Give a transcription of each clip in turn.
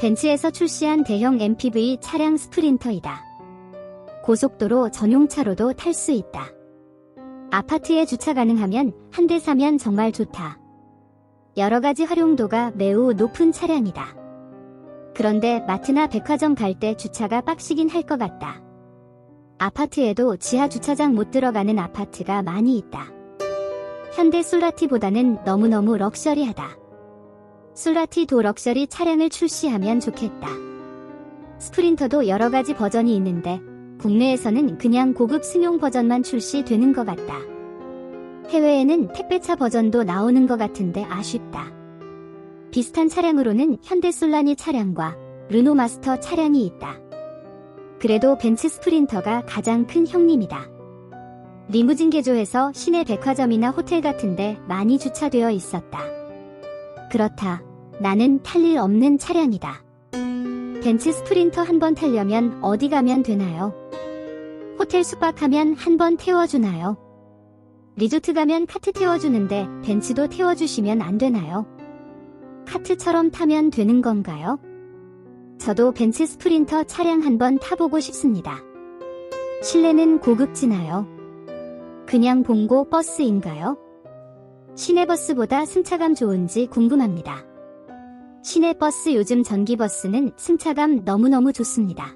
벤츠에서 출시한 대형 MPV 차량 스프린터이다. 고속도로 전용차로도 탈 수 있다. 아파트에 주차 가능하면 한 대 사면 정말 좋다. 여러 가지 활용도가 매우 높은 차량이다. 그런데 마트나 백화점 갈 때 주차가 빡시긴 할 것 같다. 아파트에도 지하 주차장 못 들어가는 아파트가 많이 있다. 현대 솔라티보다는 너무너무 럭셔리하다. 솔라티 도 럭셔리 차량을 출시하면 좋겠다. 스프린터도 여러 가지 버전이 있는데 국내에서는 그냥 고급 승용 버전만 출시되는 것 같다. 해외에는 택배차 버전도 나오는 것 같은데 아쉽다. 비슷한 차량으로는 현대 솔라니 차량과 르노 마스터 차량이 있다. 그래도 벤츠 스프린터가 가장 큰 형님이다. 리무진 개조해서 시내 백화점이나 호텔 같은데 많이 주차되어 있었다. 그렇다. 나는 탈 일 없는 차량이다. 벤츠 스프린터 한 번 타려면 어디 가면 되나요? 호텔 숙박하면 한 번 태워주나요? 리조트 가면 카트 태워주는데 벤츠도 태워주시면 안 되나요? 카트처럼 타면 되는 건가요? 저도 벤츠 스프린터 차량 한 번 타보고 싶습니다. 실내는 고급지나요? 그냥 봉고 버스인가요? 시내버스보다 승차감 좋은지 궁금합니다. 시내버스 요즘 전기버스는 승차감 너무너무 좋습니다.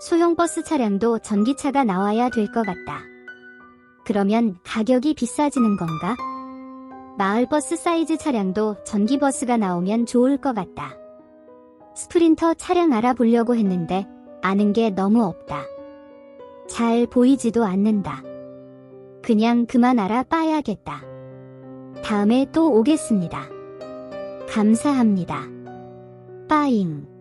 소형 버스 차량도 전기차가 나와야 될 것 같다. 그러면 가격이 비싸지는 건가? 마을버스 사이즈 차량도 전기버스가 나오면 좋을 것 같다. 스프린터 차량 알아보려고 했는데 아는 게 너무 없다. 잘 보이지도 않는다. 그냥 그만 알아봐야겠다. 다음에 또 오겠습니다. 감사합니다. 빠잉.